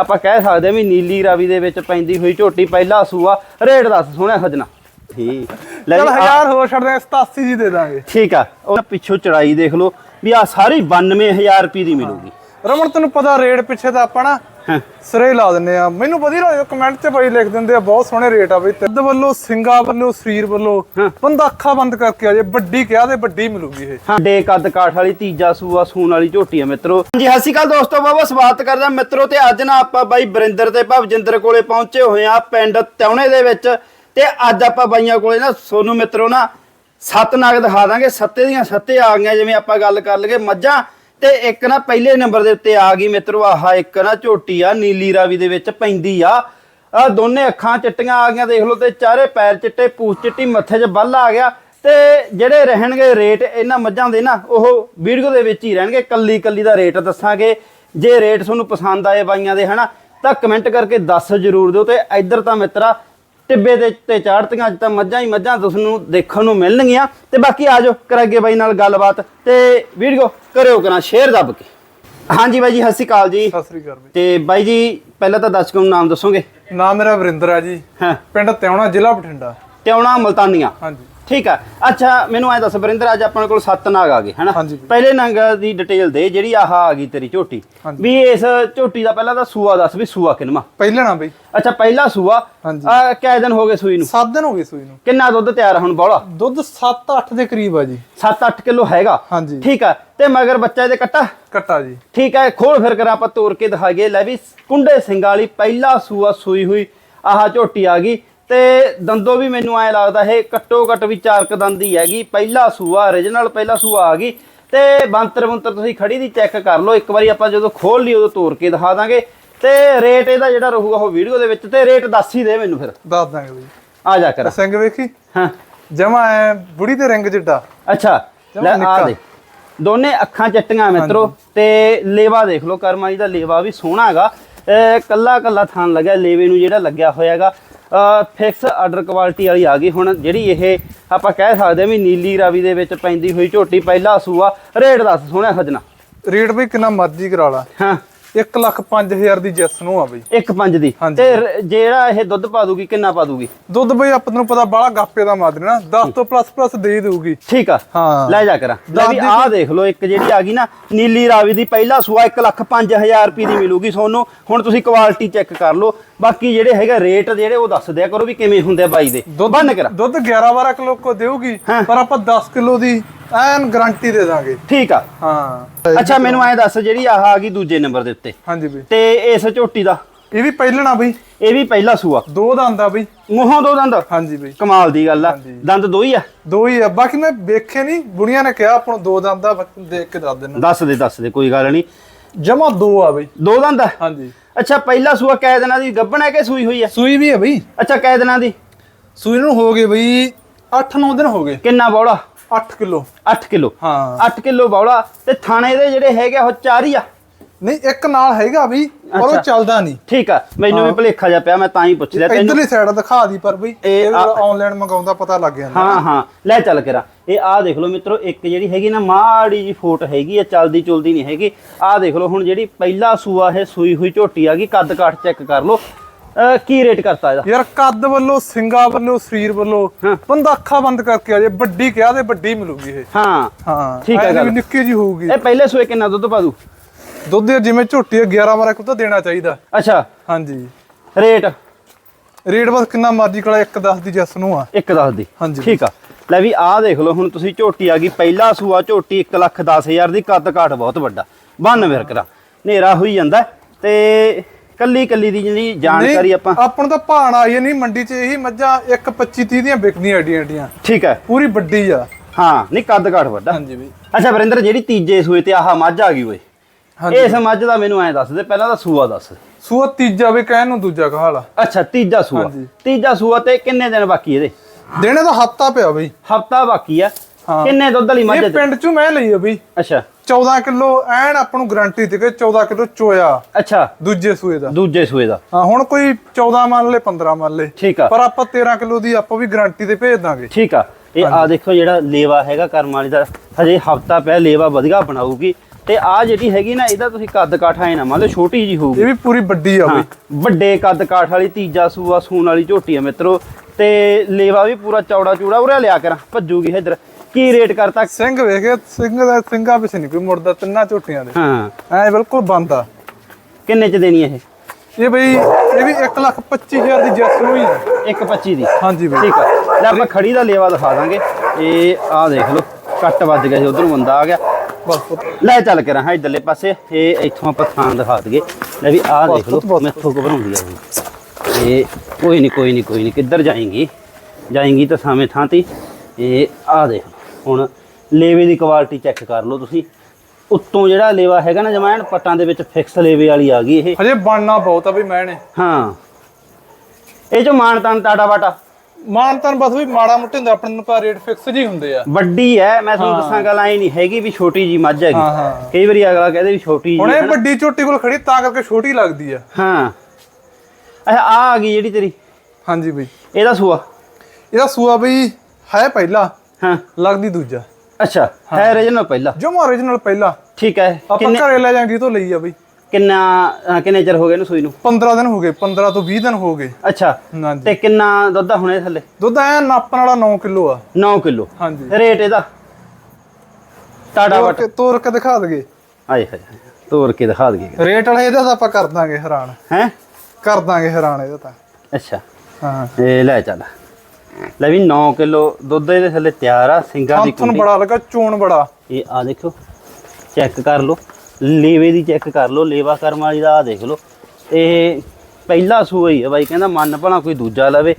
ਆਪਾਂ ਕਹਿ ਸਕਦੇ ਹਾਂ ਵੀ ਨੀਲੀ ਰਾਵੀ ਦੇ ਵਿੱਚ ਪੈਂਦੀ ਹੋਈ ਝੋਟੀ ਪਹਿਲਾ ਸੂਆ ਰੇਟ ਦੱਸ ਸੋਹਣਾ ਖਜਣਾ ਠੀਕ। ਲੈ ਚਲ ਆ- ਹਜ਼ਾਰ ਹੋਰ ਛੱਡ ਦੇ 87 ਜੀ ਦੇ ਦਾਂਗੇ। ਠੀਕ ਆ ਉਹ ਪਿੱਛੋਂ ਚੜਾਈ ਦੇਖ ਲਓ ਵੀ ਆ ਸਾਰੀ 92000 ਰੁਪਏ ਦੀ ਮਿਲੂਗੀ। ਰਮਨ ਤੈਨੂੰ ਪਤਾ ਰੇਟ ਪਿੱਛੇ ਤਾਂ ਆਪਾਂ ਨਾ ਸਿਰੇ ਲਾ ਦਿੰਨੇ ਆ। ਮੈਨੂੰ ਵਧੀਆ ਲੱਗਦਾ ਕਮੈਂਟ 'ਚ ਬਾਈ ਲਿਖ ਦਿੰਦੇ ਆ ਬਹੁਤ ਸੋਹਣੇ ਰੇਟ ਆ ਬਈ ਤਿੱਦ ਵੱਲੋਂ ਸਿੰਗਾ ਵੱਲੋਂ ਸਰੀਰ ਵੱਲੋਂ ਬੰਦਾ ਅੱਖਾਂ ਬੰਦ ਕਰਕੇ ਆ ਜੇ ਵੱਡੀ ਕਿਹਾ ਤੇ ਵੱਡੀ ਮਿਲੂਗੀ ਇਹ। ਹਾਂ। ਡੇ ਕੱਦ ਕਾਠ ਵਾਲੀ ਤੀਜਾ ਸੂਆ ਸੂਣ ਵਾਲੀ ਝੋਟੀ ਆ ਮਿੱਤਰੋ। ਹਾਂਜੀ ਸਤਿ ਸ਼੍ਰੀ ਅਕਾਲ ਦੋਸਤੋ ਬਾਬਾ ਸਵਾਗਤ ਕਰਦਾ ਮਿੱਤਰੋ ਤੇ ਅੱਜ ਨਾ ਆਪਾਂ ਬਾਈ ਬਰਿੰਦਰ ਤੇ ਭਵਜਿੰਦਰ ਕੋਲੇ ਪਹੁੰਚੇ ਹੋਏ ਆ ਪਿੰਡ ਤਿਉਣੇ ਦੇ ਵਿੱਚ। ਤੇ ਅੱਜ ਆਪਾਂ ਬਾਈਆਂ ਕੋਲੇ ਨਾ ਸੋਨੂੰ ਮਿੱਤਰੋ ਨਾ ਸੱਤ ਨਗ ਦਿਖਾ ਦਾਂਗੇ। ਸੱਤੇ ਦੀਆਂ ਸੱਤੇ ਆ ਗਈਆਂ ਜਿਵੇਂ ਆਪਾਂ ਗੱਲ ਕਰ ਲਈਏ ਮੱਝਾਂ। ਤੇ ਇੱਕ ਨਾ ਪਹਿਲੇ ਨੰਬਰ ਦੇ ਉੱਤੇ ਆ ਗਈ ਮਿੱਤਰੋ, ਆਹ ਇੱਕ ਨਾ ਝੋਟੀ ਆ, ਨੀਲੀ ਰਾਵੀ ਦੇ ਵਿੱਚ ਪੈਂਦੀ ਆ। ਆ ਦੋਨੇ ਅੱਖਾਂ ਚਿੱਟੀਆਂ ਆ ਗਈਆਂ, ਦੇਖ ਲਓ ਤੇ ਚਾਰੇ ਪੈਰ ਚਿੱਟੇ, ਪੂਛ ਚਿੱਟੀ, ਮੱਥੇ 'ਚ ਬੱਲ ਆ ਗਿਆ। ਤੇ ਜਿਹੜੇ ਰਹਿਣਗੇ ਰੇਟ ਇਹਨਾਂ ਮੱਝਾਂ ਦੇ ਨਾ, ਉਹ ਵੀਡੀਓ ਦੇ ਵਿੱਚ ਹੀ ਰਹਿਣਗੇ, ਕੱਲੀ ਕੱਲੀ ਦਾ ਰੇਟ ਦੱਸਾਂਗੇ। ਜੇ ਰੇਟ ਤੁਹਾਨੂੰ ਪਸੰਦ ਆਏ ਬਾਈਆਂ ਦੇ, ਹਨਾ, ਤਾਂ ਕਮੈਂਟ ਕਰਕੇ ਦੱਸ ਜ਼ਰੂਰ ਦਿਓ ਤੇ ਇੱਧਰ ਤਾਂ ਮਿੱਤਰਾ ਟਿੱਬੇ ਦੇ ਤੇ ਚਾੜਤੀਆਂ ਅੱਜ ਤਾਂ ਮੱਝਾਂ ਹੀ ਮੱਝਾਂ ਤੁਹਾਨੂੰ ਦੇਖਣ ਨੂੰ ਮਿਲਣਗੀਆਂ। ਤੇ ਬਾਕੀ ਆਜੋ ਕਰਾਂਗੇ ਬਾਈ ਨਾਲ ਗੱਲਬਾਤ। ਤੇ ਵੀਡੀਓ ਕਰਿਓ ਕਰਾਂ ਸ਼ੇਅਰ ਦੱਬ ਕੇ। ਹਾਂਜੀ ਬਾਈ ਜੀ ਸਤਿ ਸ਼੍ਰੀ ਅਕਾਲ ਜੀ। ਸਤਿ ਸ੍ਰੀ ਅਕਾਲ ਬਈ ਤੇ ਬਾਈ ਜੀ ਪਹਿਲਾਂ ਤਾਂ ਦਰਸ਼ਕਾਂ ਨੂੰ ਨਾਮ ਦੱਸੋਗੇ? ਨਾਮ ਮੇਰਾ ਵਰਿੰਦਰ ਆ ਜੀ। ਹਾਂ। ਪਿੰਡ ਤਿਉਣਾ ਜ਼ਿਲ੍ਹਾ ਬਠਿੰਡਾ। ਤਿਉਣਾ ਮਲਤਾਨੀਆਂ। ਹਾਂਜੀ। ਠੀਕ ਆ। ਅੱਛਾ ਮੈਨੂੰ ਐ ਦੱਸ ਬਰਿੰਦਰ ਅੱਜ ਆਪਣੇ ਕੋਲ ਸੱਤ ਨਾਗ ਆ ਗਏ ਹਨਾ। ਪਹਿਲੇ ਨੰਗ ਦੀ ਡਿਟੇਲ ਦੇ ਜਿਹੜੀ ਆਹ ਆ ਗਈ ਤੇਰੀ ਝੋਟੀ। ਵੀ ਇਸ ਝੋਟੀ ਦਾ ਪਹਿਲਾਂ ਤਾਂ ਸੂਆ ਦੱਸ ਵੀ ਸੂਆ ਕਿੰਨਵਾ? ਪਹਿਲੇ ਨਾ ਬਈ। ਅੱਛਾ ਪਹਿਲਾ ਸੂਆ। ਆ ਕਿੰਨੇ ਦਿਨ ਹੋ ਗਏ ਸੂਈ ਨੂੰ? 7 ਦਿਨ ਹੋ ਗਏ ਸੂਈ ਨੂੰ। ਕਿੰਨਾ ਦੁੱਧ ਤਿਆਰ ਆ ਹੁਣ ਬੌਲਾ? ਦੁੱਧ 7-8 ਦੇ ਕਰੀਬ ਆ ਜੀ। 7-8 ਕਿਲੋ ਹੈਗਾ। ਠੀਕ ਆ ਤੇ ਮਗਰ ਬੱਚਾ ਇਹਦੇ ਕੱਟਾ? ਕੱਟਾ ਜੀ। ਠੀਕ ਹੈ ਖੋਲ ਫਿਰ ਕਰ ਆਪਾਂ ਤੋੜ ਕੇ ਦਿਖਾਈਏ। ਲੈ ਵੀ ਕੁੰਡੇ ਸਿੰਘਾਂ ਵਾਲੀ ਪਹਿਲਾ ਸੂਆ ਸੂਈ ਹੋਈ ਆਹ ਝੋਟੀ ਆ ਗਈ। ਤੇ ਦੰਦੋ ਵੀ ਮੈਨੂੰ ਐ ਲੱਗਦਾ ਇਹ ਘੱਟੋ ਘੱਟ ਵੀ ਚਾਰ ਕ ਦੰਦ ਹੀ ਹੈਗੀ। ਪਹਿਲਾ ਸੂਆ origignal ਪਹਿਲਾ ਸੂਆ ਆ ਗਈ। ਤੇ ਬੰਤਰ ਬੰਤਰ ਤੁਸੀਂ ਖੜੀ ਦੀ ਚੈੱਕ ਕਰ ਲਓ। ਇੱਕ ਵਾਰੀ ਆਪਾਂ ਜਦੋਂ ਖੋਲ ਲਈ ਉਦੋਂ ਤੋੜ ਕੇ ਦਿਖਾ ਦਾਂਗੇ। ਤੇ ਰੇਟ ਇਹਦਾ ਜਿਹੜਾ ਰਹੂਗਾ ਉਹ ਵੀਡੀਓ ਦੇ ਵਿੱਚ ਤੇ ਰੇਟ ਦੱਸ ਹੀ ਦੇ ਮੈਨੂੰ ਫਿਰ। ਦੱਸ ਦਾਂਗੇ ਬਈ। ਆ ਜਾ ਕਰ। ਸਿੰਘ ਵੇਖੀ? ਹਾਂ। ਜਮਾ ਐ ਬੁੜੀ ਦੇ ਰਿੰਗ ਜਿੱਡਾ। ਅੱਛਾ ਲੈ ਆ। ਦੇ। ਦੋਨੇ ਅੱਖਾਂ ਚੱਟੀਆਂ ਮਿੱਤਰੋ। ਤੇ ਲੇਵਾ ਦੇਖ ਲਓ ਕਰਮਾਂ ਜੀ ਦਾ ਲੇਵਾ ਵੀ ਸੋਹਣਾ ਹੈਗਾ। ਇਹ ਕੱਲਾ ਕੱਲਾ ਥਾਂ ਲੱਗਿਆ। ਲੇਵੇ ਨੂੰ ਜਿਹੜਾ ਲੱਗਿਆ ਹੋਇਆ ਹੈਗਾ। ਫਿਕਸ ਆਰਡਰ ਕੁਆਲਿਟੀ ਵਾਲੀ ਆ ਗਈ ਹੁਣ ਜਿਹੜੀ ਇਹ ਆਪਾਂ ਕਹਿ ਸਕਦੇ ਹਾਂ ਵੀ ਨੀਲੀ ਰਾਵੀ ਦੇ ਵਿੱਚ ਪੈਂਦੀ ਹੋਈ ਝੋਟੀ ਪਹਿਲਾ ਸੂਆ ਰੇਟ ਦੱਸ ਸੋਹਣਾ ਖਜਣਾ ਰੇਟ ਬਈ ਕਿੰਨਾ ਮਰਜ਼ੀ ਕਰਾ ਲਾ। ਹਾਂ। 1 ਲੱਖ 5000 ਦੀ ਜੈਸ ਨੂੰ ਆ ਬਈ। ਇੱਕ ਪੰਜ ਦੀ। ਹਾਂਜੀ। ਤੇ ਰ- ਜਿਹੜਾ ਇਹ ਦੁੱਧ ਪਾ ਦੂਗੀ ਕਿੰਨਾ ਪਾ ਦੂਗੀ? ਦੁੱਧ ਬਈ ਆਪਾਂ ਨੂੰ ਪਤਾ ਬਾਲਾ ਗਾਪੇ ਦਾ ਮਾਦਰੀ ਨਾ 10 ਤੋਂ ਪਲੱਸ ਪਲੱਸ ਦੇ ਦੇਊਗੀ। ਠੀਕ ਆ। ਹਾਂ। ਲੈ ਜਾ ਕਰਾਂ। ਲੈ ਵੀ ਆਹ ਦੇਖ ਲਓ ਇੱਕ ਜਿਹੜੀ ਆ ਗਈ ਨਾ ਨੀਲੀ ਰਾਵੀ ਦੀ ਪਹਿਲਾ ਸੂਆ 1 ਲੱਖ 5000 ਰੁਪਏ ਦੀ ਮਿਲੂਗੀ ਤੁਹਾਨੂੰ। ਹੁਣ ਤੁਸੀਂ ਕੁਆਲਿਟੀ ਚੈੱਕ ਕਰ ਲਓ। ਬਾਕੀ ਜਿਹੜੇ ਹੈਗਾ ਰੇਟ ਜਿਹੜੇ ਉਹ ਦੱਸ ਦਿਆ ਕਰੋ ਵੀ ਕਿਵੇਂ ਹੁੰਦੇ ਆ ਬਾਈ ਦੇ। ਬੰਨ ਕਰਾਂ। ਦੁੱਧ 11 12 ਕਿਲੋ ਕੋ ਦੇਊਗੀ ਹਾਂ। ਪਰ ਆਪਾਂ 10 ਕਿਲੋ ਦੀ ਐਨ ਗਾਰੰਟੀ ਦੇ ਦਾਂਗੇ। ਠੀਕ ਆ। ਹਾਂ। ਅੱਛਾ ਮੈਨੂੰ ਐਂ ਦੱਸ ਜਿਹੜੀ ਆਹ ਆ ਗਈ ਦੂਜੇ ਨੰਬਰ ਦੇ ਉੱਤੇ। ਹਾਂਜੀ ਬਈ। ਤੇ ਇਸ ਝੋਟੀ ਦਾ? ਇਹ ਵੀ ਪਹਿਲਣਾ ਬਈ। ਇਹ ਵੀ ਪਹਿਲਾ ਸੂਆ। ਦੋ ਦੰਦ ਆ ਬਈ। ਮੂੰਹੋਂ ਦੋ ਦੰਦ? ਹਾਂਜੀ ਬਈ। ਕਮਾਲ ਦੀ ਗੱਲ ਆ। ਦੰਦ ਦੋ ਹੀ ਆ? ਦੋ ਹੀ ਆ। ਬਾਕੀ ਮੈਂ ਵੇਖੇ ਨਹੀਂ ਬੁੜੀਆਂ ਨੇ ਕਿਹਾ ਆਪਾਂ ਦੋ ਦੰਦ ਆ ਦੇਖ ਕੇ ਦੱਸ ਦੇਣਾ। ਦੱਸ ਦੇ ਦੱਸ ਦੇ ਕੋਈ ਗੱਲ ਨਹੀਂ ਜਮਾ ਦੋ ਆ ਬਈ। ਦੋ ਦੰਦ ਆ? ਹਾਂਜੀ। ਅੱਛਾ ਪਹਿਲਾ ਸੂਆ ਕੈ ਦਿਨਾਂ ਦੀ ਗੱਭਣ ਹੈ ਕਿ ਸੂਈ ਹੋਈ ਆ? ਸੂਈ ਵੀ ਹੈ ਬਈ। ਅੱਛਾ ਕੈ ਦਿਨਾਂ ਦੀ? ਸੂਈ ਨੂੰ ਹੋ ਗਏ ਬਈ 8-9 ਦਿਨ ਹੋ ਗਏ। ਕਿੰਨਾ ਬੌਲਾ? 8 ਕਿਲੋ। 8 ਕਿਲੋ? ਹਾਂ। 8 ਕਿਲੋ ਬੌਲਾ ਤੇ ਥਾਣੇ ਦੇ ਜਿਹੜੇ ਹੈਗੇ ਆ ਉਹ ਚਾਰ ਹੀ ਆ? ਨਹੀਂ ਇੱਕ ਨਾਲ ਹੈਗਾ ਵੀ ਪਰ ਉਹ। ਚੱਲਦਾ ਨਹੀਂ। ਠੀਕ ਆ ਮੈਨੂੰ ਵੀ ਭਲੇਖਾ ਜਾ ਪਿਆ ਮੈਂ ਤਾਂ ਹੀ ਪੁੱਛ ਲਿਆ। ਤੈਨੂੰ ਇਧਰਲੀ ਸਾਈਡ ਦਿਖਾ ਦੀ ਪਰ ਬਈ ਇਹ ਆ- ਆਨਲਾਈਨ ਮੰਗਾਉਂਦਾ ਪਤਾ ਲੱਗ ਜਾਂਦਾ। ਹਾਂ ਹਾਂ। ਲੈ ਚੱਲ ਕਰਾ। ਇਹ ਆਹ ਦੇਖ ਲਓ ਮਿੱਤਰੋ ਇੱਕ ਜਿਹੜੀ ਹੈਗੀ ਨਾ ਮਾੜੀ ਜੀ ਫੋਟ ਹੈਗੀ ਆ ਚਲਦੀ ਚੁਲਦੀ ਨਹੀਂ ਹੈਗੀ। ਆਹ ਦੇਖ ਲਓ ਹੁਣ ਜਿਹੜੀ ਪਹਿਲਾ ਸੂਆ ਇਹ ਸੂਈ ਹੋਈ ਝੋਟੀ ਆ ਗਈ ਕੱਦ ਕਾਠ ਚੈੱਕ ਕਰ ਲਓ। ਕੀ ਰੇਟ ਕਰਤਾ ਇਹਦਾ? ਯਾਰ ਕੱਦ ਵੱਲੋਂ ਸਿੰਗਾ ਵੱਲੋਂ ਸਰੀਰ ਵੱਲੋਂ। ਬੰਦਾ ਅੱਖਾਂ ਬੰਦ ਕਰਕੇ ਆ ਜੇ ਵੱਡੀ ਕਿਹਾ ਤੇ ਵੱਡੀ ਮਿਲੂਗੀ ਇਹ। ਹਾਂ। ਹਾਂ। ਠੀਕ ਹੈ ਗੱਲ। ਨਿੱਕੀ ਜੀ ਹੋਊਗੀ। ਇਹ ਪਹਿਲੇ ਸੂਏ ਕਿੰਨਾ ਦੁੱਧ ਪਾ ਦੂ? ਦੁੱਧ ਜਿਵੇਂ ਝੋਟੀ ਆ 11 12 ਕਿਲੋ ਤਾਂ ਦੇਣਾ ਚਾਹੀਦਾ। ਅੱਛਾ। ਹਾਂਜੀ। ਰੇਟ ਰੇਟ ਬਸ ਕਿੰਨਾ ਮਰਜ਼ੀ ਕਲਾ 1 10 ਦੀ ਜੱਸ ਨੂੰ ਆ। ਇੱਕ ਦੱਸ ਦੀ। ਹਾਂਜੀ। ਠੀਕ ਆ। ਲੈ ਵੀ ਆਹ ਦੇਖ ਲਓ ਹੁਣ ਤੁਸੀਂ ਝੋਟੀ ਆ ਗਈ ਪਹਿਲਾ ਸੂਆ ਝੋਟੀ 1 ਲੱਖ 10000 ਦੀ ਕੱਦ ਕਾਠ ਬਹੁਤ ਵੱਡਾ। 92 ਵਿਰਕਰਾ ਹਨੇਰਾ ਹੋਈ ਜਾਂਦਾ। ਤੇ ਕੱਲੀ ਕੱਲੀ ਦੀ ਜਿਹੜੀ ਜਾਣਕਾਰੀ ਆਪਾਂ ਆਪਾਂ ਨੂੰ ਤਾਂ ਭਾਣ ਆਈ ਨਹੀਂ ਮੰਡੀ 'ਚ ਇਹੀ ਮੱਝਾਂ 1 25 30 ਦੀਆਂ ਵਿਕਦੀਆਂ ਏਡੀਆਂ ਏਡੀਆਂ ਠੀਕ ਹੈ। ਪੂਰੀ ਵੱਡੀ ਆ। ਹਾਂ ਨਹੀਂ ਕੱਦ ਕਾਠ ਵੱਡਾ। ਹਾਂਜੀ ਬਈ ਅੱਛਾ ਵਰਿੰਦਰ ਜਿਹੜੀ ਤੀਜੇ ਸੂਏ ਤੇ ਆਹ ਮੱਝ ਆ ਗਈ ਓਏ। ਹਾਂਜੀ ਇਸ ਮੱਝ ਦਾ ਮੈਨੂੰ ਐਂ ਦੱਸ ਦੇ ਪਹਿਲਾਂ ਤਾਂ ਸੂਆ ਦੱਸ। ਸੂਆ ਤੀਜਾ ਵੀ ਕਹਿਣ ਨੂੰ ਦੂਜਾ ਕਹਾਲਾ ਅੱਛਾ ਤੀਜਾ ਸੂਆ। ਤੀਜਾ ਸੂਆ ਤੇ ਕਿੰਨੇ ਦਿਨ ਬਾਕੀ ਇਹਦੇ? ਦੇਣੇ ਦਾ ਹੱਤਾ ਪਿਆ ਬਈ। ਹਫਤਾ ਬਾਕੀ ਆ। ਕਿੰਨੇ ਦੁੱਧ ਵਾਲੀ ਮੱਝ ਇਹ ਤੇ? ਪਿੰਡ 'ਚੋਂ ਮੈਂ ਲਈ ਆ ਬਈ। ਅੱਛਾ। 14 ਕਿਲੋ ਐਨ ਆਪਾਂ ਨੂੰ ਗਾਰੰਟੀ ਤੇ ਕਿ 14 ਕਿਲੋ ਚੋਇਆ। ਅੱਛਾ। ਦੂਜੇ ਸੂਏ ਦਾ। ਦੂਜੇ ਸੂਏ ਦਾ। ਹਾਂ ਹੁਣ ਕੋਈ 14 ਮੰਨ ਲੈ 15 ਮੰਨ ਲੈ ਠੀਕ ਆ। ਪਰ ਆਪਾਂ 13 ਕਿਲੋ ਦੀ ਆਪਾਂ ਵੀ ਗਾਰੰਟੀ ਤੇ ਭੇਜ ਦਾਂਗੇ। ਠੀਕ ਆ। ਇਹ ਆ ਦੇਖੋ ਜਿਹੜਾ ਲੇਵਾ ਹੈਗਾ ਕਰਮ ਵਾਲੀ ਦਾ ਹਜੇ ਹਫਤਾ ਪਿਆ ਲੇਵਾ ਵਧੀਆ ਬਣਾਊਗੀ। ਤੇ ਆ ਜਿਹੜੀ ਹੈਗੀ ਨਾ ਇਹਦਾ ਤੁਸੀਂ ਕੱਦ ਕਾਠ ਆਏ ਨਾ ਮੰਨ ਲਓ ਛੋਟੀ ਜੀ ਹੋਊਗੀ। ਇਹ ਵੀ ਪੂਰੀ ਵੱਡੀ ਆ ਬਈ। ਵੱਡੇ ਕੱਦ ਕਾਠ ਵਾਲੀ ਤੀਜਾ ਸੂਆ ਸੂਣ ਵਾਲੀ ਝੋਟੀ ਆ ਮਿੱਤਰੋ। ਤੇ ਲੇਵਾ ਵੀ ਪੂਰਾ ਚੌੜਾ ਚੂੜਾ ਉਰੇ ਲਿਆ ਕਰਾਂ ਭੱਜੂਗੀ ਇਧਰ। ਕੀ ਰੇਟ ਕਰਤਾ? ਸਿੰਘ ਵੇਖੇ ਸਿੰਘ ਦਾ ਸਿੰਘਾਂ ਪਿੱਛੇ ਨਹੀਂ ਕੋਈ ਮੁੜਦਾ ਤਿੰਨਾਂ ਝੋਟੀਆਂ ਦੇ। ਹਾਂ। ਐ ਬਿਲਕੁਲ ਬੰਦ ਆ। ਕਿੰਨੇ ਚ ਦੇਣੀ ਇਹ? ਇਹ ਬਈ ਇਹ ਵੀ 1 ਲੱਖ 25000 ਦੀ ਜੈਸ ਨੂੰ ਹੀ ਆ। 125 ਦੀ? ਹਾਂਜੀ ਬਈ। ਠੀਕ ਆ। ਲੈ ਆਪਾਂ ਖੜੀ ਦਾ ਲੇਵਾ ਦਿਖਾ ਦਾਂਗੇ। ਇਹ ਆਹ ਦੇਖ ਲਓ ਕੱਟ ਵੱਜ ਗਿਆ ਸੀ ਉਧਰ ਬੰਦਾ ਆ ਗਿਆ। ਬਸ ਪੁੱਤ। ਲੈ ਚੱਲ ਕੇ ਰਹਾ ਇਧਰਲੇ ਪਾਸੇ। ਇਹ ਇੱਥੋਂ ਆਪਾਂ ਥਾਂ ਦਿਖਾ ਦਈਏ। ਲੈ ਵੀ ਆਹ ਦੇਖ ਲਓ ਬਹੁਤ- ਬਹੁਤ- ਮੈਥੋਂ ਘਬਰਾਉਂਦੀ ਆ ਇਹ ਇਹ ਕੋਈ ਨਹੀਂ ਕੋਈ ਨਹੀਂ ਕੋਈ ਨਹੀਂ ਕਿੱਧਰ ਜਾਏਂਗੀ? ਜਾਏਂਗੀ ਤਾਂ ਸਾਵੇਂ ਥਾਂ ਤੇ। ਇਹ ਆਹ ਦੇਖ ਲਓ। ਹੁਣ ਲੇਵੇ ਦੀ ਕੁਆਲਿਟੀ ਚੈੱਕ ਕਰ ਲਓ ਤੁਸੀਂ। ਉੱਤੋਂ ਜਿਹੜਾ ਲੇਵਾ ਹੈਗਾ ਨਾ ਜਮਾਨ ਪੱਟਾਂ ਦੇ ਵਿੱਚ ਫਿਕਸ ਲੇਵੇ ਵਾਲੀ ਆ ਗਈ ਇਹ। ਹਜੇ ਬਣਨਾ ਬਹੁਤ ਆ ਬਈ ਮੈਂ ਨੇ। ਹਾਂ। ਇਹ ਜੋ ਮਾਨ ਤਾਨ ਟਾਟਾ ਬਾਟਾ। ਮਾਨ ਤਾਂ ਬਸ ਵੀ ਮਾੜਾ ਮੋਟੇ ਹੁੰਦਾ ਆਪਣੇ ਨੂੰ ਪਾ ਰੇਟ ਫਿਕਸ ਜੀ ਹੁੰਦੇ ਆ। ਵੱਡੀ ਹੈ ਮੈਂ ਤੁਹਾਨੂੰ ਦੱਸਾਂ ਗੱਲ ਆਈ ਨਹੀਂ ਹੈਗੀ ਵੀ ਛੋਟੀ ਜੀ ਮੱਝ ਹੈਗੀ। ਹਾਂ, ਹਾਂ। ਕਈ ਵਾਰੀ ਅਗਲਾ ਕਹਦੇ ਵੀ ਛੋਟੀ ਜੀ ਹੁਣ ਇਹ। ਵੱਡੀ ਝੋਟੀ ਕੋਲ ਖੜੀ ਤਾਂ ਕਰਕੇ ਛੋਟੀ ਲੱਗਦੀ ਆ। ਹਾਂ। ਅੱਛਾ ਆ ਆ ਗਈ ਜਿਹੜੀ ਤੇਰੀ। ਹਾਂਜੀ ਬਈ। ਇਹਦਾ ਸੂਆ। ਇਹਦਾ ਸੂਆ ਬਈ ਹੈ ਪਹਿਲਾ। ਹਾਂ। ਲੱਗਦੀ ਦੂਜਾ। ਅੱਛਾ। ਹੈ ਰੀਜਨਲ ਪਹਿਲਾ। ਜਮਾ origignal ਪਹਿਲਾ। ਠੀਕ ਹੈ। ਆਪਾਂ ਘਰੇ ਲੈ ਜਾਂਗੇ ਤੋਂ ਲਈ ਆ ਬਈ। ਕਿੰਨਾ ਕਿੰਨੇ ਚਿਰ ਹੋ ਗਏ ਇਹਨੂੰ ਸੂਈ ਨੂੰ? 15 ਦਿਨ ਹੋ ਗਏ 15 ਤੋਂ 20 ਦਿਨ ਹੋ ਗਏ। ਅੱਛਾ। ਹਾਂਜੀ। ਤੇ ਕਿੰਨਾ ਦੁੱਧ ਆ ਹੁਣ ਇਹ ਥੱਲੇ? ਦੁੱਧ ਐ ਨਾਪਣ ਵਾਲਾ 9 ਕਿਲੋ ਆ। 9 ਕਿਲੋ। ਹਾਂਜੀ। ਰੇਟ ਇਹਦਾ? ਟਾਟਾ ਤੋਰ ਵਟ। ਤੋਰ ਕੇ ਦਿਖਾ ਦਗੇ। ਆਏ ਹਾਏ ਤੋੜ ਕੇ ਦਿਖਾ ਦਈਏ ਰੇਟ ਵਾਲਾ ਇਹਦਾ ਤਾਂ ਆਪਾਂ ਕਰ ਦਾਂਗੇ ਹੈਰਾਨ। ਹੈ? ਕਰ ਦਾਂਗੇ ਹੈਰਾਨ ਇਹਦਾ ਤਾਂ। ਅੱਛਾ। ਹਾਂ। ਇਹ ਲੈ ਚੱਲ। ਲੈ ਵੀ 9 ਕਿਲੋ ਦੁੱਧ ਇਹਦੇ ਥੱਲੇ ਤਿਆਰ ਆ ਸਿੰਘਾਂ ਦੀ ਕੁੰਡੀ। ਬੜਾ ਲੱਗਾ ਚੋਣ ਬੜਾ। ਇਹ ਆ ਦੇਖੋ ਚੈੱਕ ਕਰ ਲਓ। ਲੇਵੇ ਦੀ ਚੈੱਕ ਕਰ ਲਓ ਲੇਵਾ ਕਰਮ ਵਾਲੀ ਦਾ ਆ ਦੇਖ ਲਓ। ਇਹ ਪਹਿਲਾ ਸੂਆ ਹੀ ਹੈ ਬਾਈ ਕਹਿੰਦਾ ਮੰਨ ਭਲਾ ਕੋਈ ਦੂਜਾ ਲਵੇ।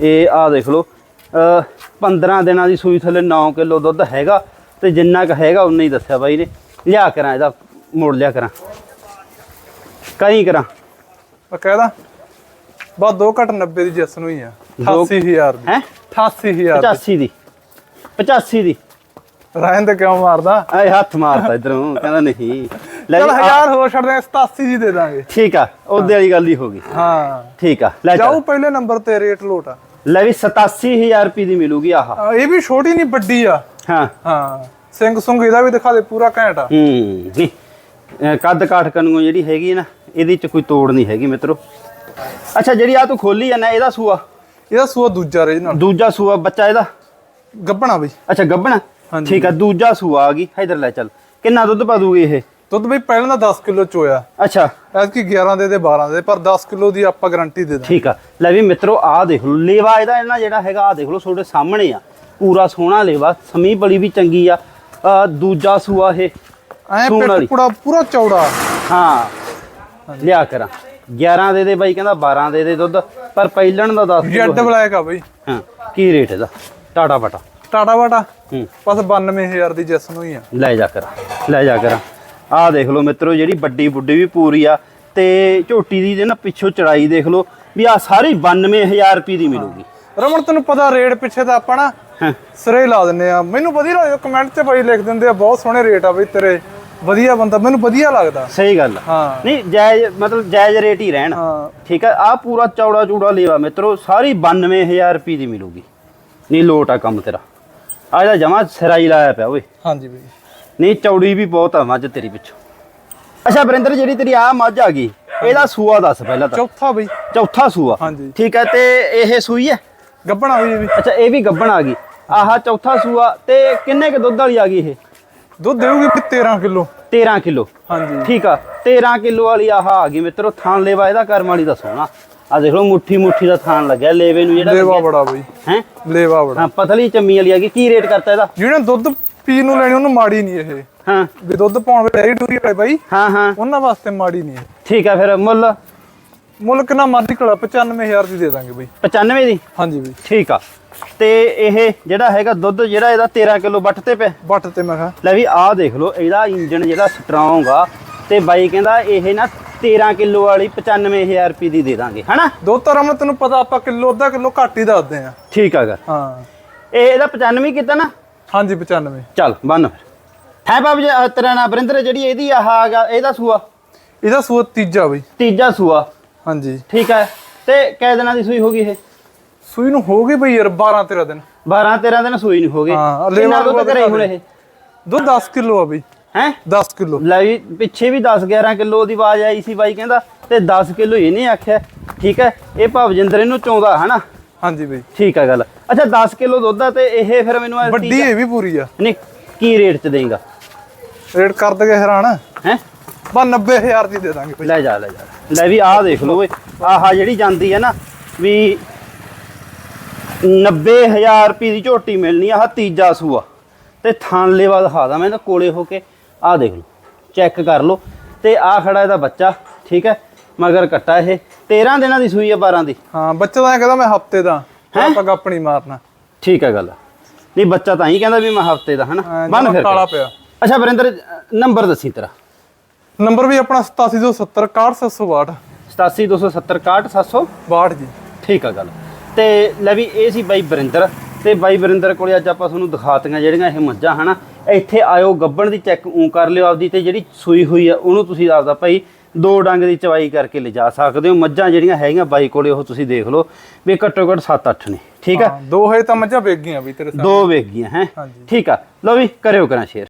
ਇਹ ਆ ਦੇਖ ਲਓ ਅ 15 ਦਿਨਾਂ ਦੀ ਸੂਈ ਥੱਲੇ 9 ਕਿਲੋ ਦੁੱਧ ਹੈਗਾ ਤੇ ਜਿੰਨਾ ਕ ਹੈਗਾ ਉਨਾ ਹੀ ਦੱਸਿਆ ਬਾਈ ਨੇ। ਲਿਆ ਕਰਾਂ ਇਹਦਾ ਮੋੜ ਲਿਆ ਕਰਾਂ। ਕਰੀ ਕਰਾਂ। ਕਹਿਦਾ ਬਸ 2 ਘਟ 90 ਦੀ ਜਿਸ ਨੂੰ ਹੀ ਆ। ਦੋ- 88000 ਦੀ। ਹੈ? 88000 85 ਦੀ। 85 ਦੀ। ਤੇ ਕਿਉਂ ਮਾਰਦਾ? ਆਏ ਹੱਥ ਮਾਰਤਾ ਇਧਰੋਂ ਕਹਿੰਦਾ ਨਹੀਂ। ਲੈ ਚਲ ਵੀ ਆ- 1000 ਹੋਰ ਛੱਡ ਦੇ 87 ਦੀ ਦੇ ਦਾਂਗੇ। ਠੀਕ ਆ ਉਹਦੇ ਵਾਲੀ ਗੱਲ ਹੀ ਹੋ ਗਈ। ਹਾਂ। ਠੀਕ ਆ ਲੈ ਜਾਓ ਪਹਿਲੇ ਨੰਬਰ ਤੇ ਰੇਟ ਲੋਟ ਆ। ਲੈ ਵੀ 87000 ਰੁਪਏ ਦੀ ਮਿਲੂਗੀ ਆਹ। ਆ, ਇਹ ਵੀ ਛੋਟੀ ਨਹੀਂ ਵੱਡੀ ਆ। ਹਾਂ। ਹਾਂ। ਸਿੰਘ ਸੁੰਗ ਇਹਦਾ ਵੀ ਦਿਖਾ ਦੇ ਪੂਰਾ ਘੈਂਟ ਆ। ਹੂੰ ਨਹੀਂ। ਕੱਦ ਕਾਠ ਕਨੂੰ ਜਿਹੜੀ ਹੈਗੀ ਨਾ ਇਹਦੇ ਚ ਕੋਈ ਤੋੜ ਨਹੀਂ ਹੈਗੀ ਮਿੱਤਰੋ। ਅੱਛਾ ਜਿਹੜੀ ਆ ਤੂੰ ਖੋਲੀ ਜਾਂਦਾ ਇਹਦਾ ਸੂਆ? ਇਹਦਾ ਸੂਆ ਦੂਜਾ ਰੇ ਨਾਲ। ਦੂਜਾ ਸੂਆ ਬੱਚਾ ਇਹਦਾ? ਗੱਬਣਾ ਬਈ। ਅੱਛਾ ਗੱਬਣਾ ਹਾਂਜੀ। ਠੀਕ ਆ ਦੂਜਾ ਸੂਆ ਆ ਗਈ। ਇਧਰ ਲੈ ਚੱਲ। ਕਿੰਨਾ ਦੁੱਧ ਪਾ ਦੂਗੀ ਇਹ? ਦੁੱਧ ਬਈ ਪਹਿਲਾਂ ਦਾ 10 ਕਿਲੋ ਚੋਇਆ। ਅੱਛਾ। ਐਤਕੀ 11 ਦੇ ਦੇ 12 ਦੇ ਪਰ 10 ਕਿਲੋ ਦੀ ਆਪਾਂ ਗਾਰੰਟੀ ਦੇ ਦਾਂ ਠੀਕ ਆ। ਲੈ ਵੀ ਮਿੱਤਰੋ ਆਹ ਦੇਖ ਲਓ ਲੇਵਾ ਇਹਦਾ ਇਹਨਾਂ ਜਿਹੜਾ ਹੈਗਾ ਆਹ ਦੇਖ ਲਓ ਤੁਹਾਡੇ ਸਾਹਮਣੇ ਆ। ਪੂਰਾ ਸੋਹਣਾ ਲੇਵਾ ਸਮੀ ਬੜੀ ਵੀ ਚੰਗੀ ਆ। ਅਹ ਦੂਜਾ ਸੂਆ ਇਹ ਐ ਸੂਣ ਵਾਲੀ। ਪਿੱਟ ਪੂਰਾ ਪੂਰਾ ਚੌੜਾ। ਹਾਂ ਲਿਆ ਕਰਾਂ। 11 ਦੇ ਦੇ ਬਾਈ ਕਹਿੰਦਾ 12 ਦੇ ਦੇ ਦੁੱਧ ਪਰ ਪਹਿਲਣ ਦਾ 10 ਕਿਲੋ ਜੈਡ ਬਲੈਕ ਆ ਬਈ। ਹਾਂ ਕੀ ਰੇਟ ਇਹਦਾ? ਟਾਟਾ ਬਟਾ। ਟਾਟਾ ਹੂੰ। ਬਸ 92000 ਦੀ ਜਿਸ ਨੂੰ ਹੀ ਆ। ਲੈ ਜਾ ਕਰਾਂ ਲੈ ਜਾ ਕਰਾਂ। ਆਹ ਦੇਖ ਲਓ ਮਿੱਤਰੋ ਜਿਹੜੀ ਵੱਡੀ ਬੁੱਢੀ ਵੀ ਪੂਰੀ ਆ ਤੇ ਝੋਟੀ ਦੀ ਨਾ ਪਿੱਛੋਂ ਚੜਾਈ ਦੇਖ ਲਓ ਵੀ ਆ ਸਾਰੀ 92000 ਰੁਪਏ ਦੀ ਮਿਲੂਗੀ। ਰਮਨ ਤੈਨੂੰ ਪਤਾ ਰੇਟ ਪਿੱਛੇ ਤਾਂ ਆਪਾਂ ਨਾ ਸਿਰੇ ਲਾ ਦਿੰਨੇ ਆ। ਮੈਨੂੰ ਵਧੀਆ ਲੱਗਦਾ ਕਮੈਂਟ ਤੇ ਬਾਈ ਲਿਖ ਦਿੰਦੇ ਆ ਬਹੁਤ ਸੋਹਣੇ ਰੇਟ ਆ ਬਈ ਤੇਰੇ। ਵਧੀਆ ਬੰਦਾ ਮੈਨੂੰ ਵਧੀਆ ਲੱਗਦਾ। ਸਹੀ ਗੱਲ ਆ। ਹਾਂ। ਨਹੀਂ ਜਾਇਜ਼ ਮਤਲਬ ਜਾਇਜ਼ ਰੇਟ ਹੀ ਰਹਿਣ। ਹਾਂ। ਠੀਕ ਆ ਆ ਪੂਰਾ ਚੌੜਾ ਚੂੜਾ ਲੇਵਾ ਮਿੱਤਰੋ ਸਾਰੀ 92000 ਰੁਪਏ ਦੀ ਮਿਲੂਗੀ। ਨਹੀਂ ਲੋਟ ਆ ਕੰਮ ਤੇਰਾ। ਆ ਇਹਦਾ ਜਮਾ ਸਿਰਾਈ ਲਾਇਆ ਪਿਆ ਓਏ। ਹਾਂਜੀ ਬਈ। ਨਹੀਂ ਚੌੜੀ ਵੀ ਬਹੁਤ ਆ ਮੱਝ ਤੇਰੀ ਪਿੱਛੋਂ। ਅੱਛਾ ਬਰਿੰਦਰ ਜਿਹੜੀ ਤੇਰੀ ਆ ਮੱਝ ਆ ਗਈ ਇਹਦਾ ਸੂਆ ਦੱਸ ਪਹਿਲਾਂ ਤਾਂ। ਚੌਥਾ ਬਈ। ਚੌਥਾ ਸੂਆ। ਹਾਂਜੀ। ਠੀਕ ਹੈ ਤੇ ਇਹ ਸੂਈ ਹੈ ਗੱਬਣਾ ਇਹ ਵੀ। ਅੱਛਾ ਇਹ ਵੀ ਗੱਬਣ ਆ ਗਈ। ਆਹ ਚੌਥਾ ਸੂਆ ਤੇ ਕਿੰਨੇ ਕ ਦੁੱਧ ਵਾਲੀ ਆ ਗਈ ਇਹ? ਦੁੱਧ ਦੇਊਗੀ ਵੀ 13 ਕਿਲੋ? 13 ਕਿਲੋ। ਹਾਂਜੀ। ਠੀਕ ਆ 13 ਕਿਲੋ ਵਾਲੀ ਆਹ ਆ ਗਈ ਮਿੱਤਰੋ ਥਾਨ ਲੇਵਾ ਇਹਦਾ ਕਰਮ ਵਾਲੀ ਦਾ ਸੋਹਣਾ ਆ ਦੇਖ ਲਓ ਮੁੱਠੀ ਮੁੱਠੀ ਦਾ ਥਾਨ ਲੱਗਿਆ ਲੇਵੇ ਨੂੰ ਜਿਹੜਾ ਲੇਵਾ ਬੜਾ ਬਈ। ਹੈ? ਲੇਵਾ ਬੜਾ। ਹਾਂ ਪਤਲੀ ਚੰਮੀ ਵਾਲੀ ਆ ਗਈ ਕੀ ਰੇਟ ਕਰਤਾ ਇਹਦਾ? ਜਿਹਨੇ ਦੁੱਧ ਪੀਣ ਨੂੰ ਲੈਣੀ ਉਹਨੂੰ ਮਾੜੀ ਨਹੀਂ ਇਹ। ਹਾਂ। ਵੀ ਦੁੱਧ ਪਾਉਣ ਵੇ ਡੈਰੀ ਡੂਰੀ ਵਾਲੇ ਬਾਈ ਹਾਂ ਹਾਂ। ਉਹਨਾਂ ਵਾਸਤੇ ਮਾੜੀ ਨਹੀਂ ਠੀਕ ਆ ਫਿਰ ਮੁੱਲ? ਮੁੱਲ ਕਿੰਨਾ ਮਰਜ਼ੀ ਕਲਾ 95000 ਦੀ ਦੇ ਦਾਂਗੇ ਬਈ। 95 ਦੀ? ਹਾਂਜੀ ਬਈ। ਠੀਕ ਆ। ਤੇ ਇਹ ਜਿਹੜਾ ਹੈਗਾ ਦੁੱਧ ਜਿਹੜਾ ਇਹਦਾ 13 ਕਿਲੋ ਵੱਟ ਤੇ ਪਿਆ। ਬੱਟ ਤੇ ਮੈਂ ਕਿਹਾ। ਲੈ ਵੀ ਆਹ ਦੇਖ ਲਓ ਇਹਦਾ ਇੰਜਨ ਜਿਹੜਾ ਸਟਰੋਂਗ ਆ ਤੇ ਬਾਈ ਕਹਿੰਦਾ ਇਹ ਨਾ 13 ਕਿਲੋ ਵਾਲੀ 95000 ਰੁਪਏ ਦੀ ਦੇ ਦਾਂਗੇ ਹਨਾ? ਦੁੱਧ ਤਾਂ ਰਮਨ ਤੈਨੂੰ ਪਤਾ ਆਪਾਂ ਕਿਲੋ ਅੱਧਾ ਕਿਲੋ ਘੱਟ ਹੀ ਦੱਸਦੇ ਆ ਠੀਕ ਆਗਾ ਹਾਂ। ਇਹ ਇਹਦਾ 95 ਕੀਤਾ ਨਾ? ਹਾਂਜੀ 95 ਚੱਲ ਬੰਨ ਫਿਰ। ਹੈ ਬਾਬ ਜੀ ਅਹ ਤੇਰਾ ਨਾਮ ਬਰਿੰਦਰ ਜਿਹੜੀ ਇਹਦੀ ਆਹ ਹੈਗਾ ਇਹਦਾ ਸੂਆ? ਇਹਦਾ ਸੂਆ ਤੀਜਾ ਬਈ। ਤੀਜਾ ਸੂਆ। ਹਾਂਜੀ। ਠੀਕ ਹੈ ਤੇ ਕਿਹ ਦਿਨਾਂ ਦੀ ਸੂਈ ਹੋ ਗਈ ਇਹ? ਸੂਈ ਨੂੰ ਹੋ ਗਈ ਬਈ ਯਾਰ 12 13 ਦਿਨ। 12 13 ਦਿਨ ਸੂਈ ਨਹੀਂ ਹੋ ਗਈ। ਹਾਂ, ਲੇਵਾ ਦੁੱਧ ਘਰੇ ਹੁਣ ਇਹ? ਦੁੱਧ 10 ਕਿਲੋ ਆ ਬਈ। ਹੈ? 10 ਕਿਲੋ। ਲੈ ਵੀ ਪਿੱਛੇ ਵੀ 10 11 ਕਿਲੋ ਦੀ ਆਵਾਜ਼ ਆਈ ਸੀ ਬਾਈ ਕਹਿੰਦਾ ਤੇ 10 ਕਿਲੋ ਇਹਨੇ ਆਖਿਆ। ਠੀਕ ਹੈ ਇਹ ਭਵਜਿੰਦਰ ਇਹਨੂੰ ਚੋਂਦਾ ਹਨਾ? ਹਾਂਜੀ ਬਈ। ਠੀਕ ਆ ਗੱਲ। ਅੱਛਾ 10 ਕਿਲੋ ਦੁੱਧ ਆ ਤੇ ਇਹ ਫਿਰ ਮੈਨੂੰ ਵੱਡੀ ਇਹ ਵੀ ਪੂਰੀ ਆ। ਨਹੀਂ ਕੀ ਰੇਟ ਚ ਦੇਗਾ? ਰੇਟ ਕਰ ਦਗੇ ਹੈਰਾਨ। ਹੈ? ਬਾ 90000 ਦੀ ਦੇ ਦਾਂਗੇ ਲੈ ਜਾ ਲੈ ਜਾ। ਲੈ ਵੀ ਆਹ ਦੇਖ ਲਓ ਓਏ ਆਹ ਜਿਹੜੀ ਜਾਂਦੀ ਹੈ ਨਾ ਵੀ 90000 ਰੁਪਏ ਦੀ ਝੋਟੀ ਮਿਲਣੀ ਆ ਤੀਜਾ ਸੂਆ। ਤੇ ਥਣ ਲੇਵਾ ਦਿਖਾ ਦਾਂ ਮੈਂ ਤਾਂ ਕੋਲੇ ਹੋ ਕੇ। ਆਹ ਦੇਖ ਲਓ ਚੈੱਕ ਕਰ ਲਓ। ਤੇ ਆਹ ਖੜਾ ਇਹਦਾ ਬੱਚਾ ਠੀਕ ਹੈ? ਮਗਰ ਕੱਟਾ ਇਹ। 13 ਦਿਨਾਂ ਦੀ ਸੂਈ ਆ 12 ਦੀ। ਹਾਂ ਬੱਚਾ ਤਾਂ ਕਹਿੰਦਾ ਮੈਂ ਹਫ਼ਤੇ ਦਾ। ਆਪਾਂ ਗੱਪ ਨਹੀਂ ਮਾਰਨਾ। ਠੀਕ ਹੈ ਗੱਲ। ਨਹੀਂ ਬੱਚਾ ਤਾਂ ਹੀ ਕਹਿੰਦਾ ਵੀ ਮੈਂ ਹਫ਼ਤੇ ਦਾ ਹਨਾ? ਬੰਨ ਫਿਰ ਕਾਲਾ ਪਿਆ। ਅੱਛਾ ਵਰਿੰਦਰ ਨੰਬਰ ਦੱਸੀ ਤੇਰਾ। ਨੰਬਰ ਵੀ ਆਪਣਾ 8770 61762 87270 62 ਜੀ। ਠੀਕ ਆ ਗੱਲ। ਤੇ ਲੈ ਵੀ ਇਹ ਸੀ ਬਾਈ ਬਰਿੰਦਰ ਤੇ ਬਾਈ ਬਰਿੰਦਰ ਕੋਲੇ ਅੱਜ ਆਪਾਂ ਤੁਹਾਨੂੰ ਦਿਖਾਤੀਆਂ ਜਿਹੜੀਆਂ ਇਹ ਮੱਝਾਂ ਹਨਾ? ਇੱਥੇ ਆਇਓ ਗੱਬਣ ਦੀ ਚੈੱਕ ਊ ਕਰ ਲਿਓ ਆਪਦੀ ਤੇ ਜਿਹੜੀ ਸੂਈ ਹੋਈ ਆ ਉਹਨੂੰ ਤੁਸੀਂ ਆਪਦਾ ਭਾਈ ਦੋ ਡੰਗ ਦੀ ਚਵਾਈ ਕਰਕੇ ਲਿਜਾ ਸਕਦੇ ਹੋ। ਮੱਝਾਂ ਜਿਹੜੀਆਂ ਹੈਗੀਆਂ ਬਾਈ ਕੋਲੇ ਉਹ ਤੁਸੀਂ ਦੇਖ ਲਓ ਵੀ ਘੱਟੋ ਘੱਟ 7-8 ਨੇ ਠੀਕ ਆ? ਦੋ ਹੈ ਤਾਂ ਮੱਝਾਂ ਵੇਚ ਗਈਆਂ ਵੀ ਤੇਰੇ ਸਾਹਮਣੇ ਦੋ ਵੇਖ ਗਈਆਂ ਹੈ। ਠੀਕ ਆ ਲਓ ਵੀ ਕਰਿਓ ਕਰਾਂ ਸ਼ੇਅਰ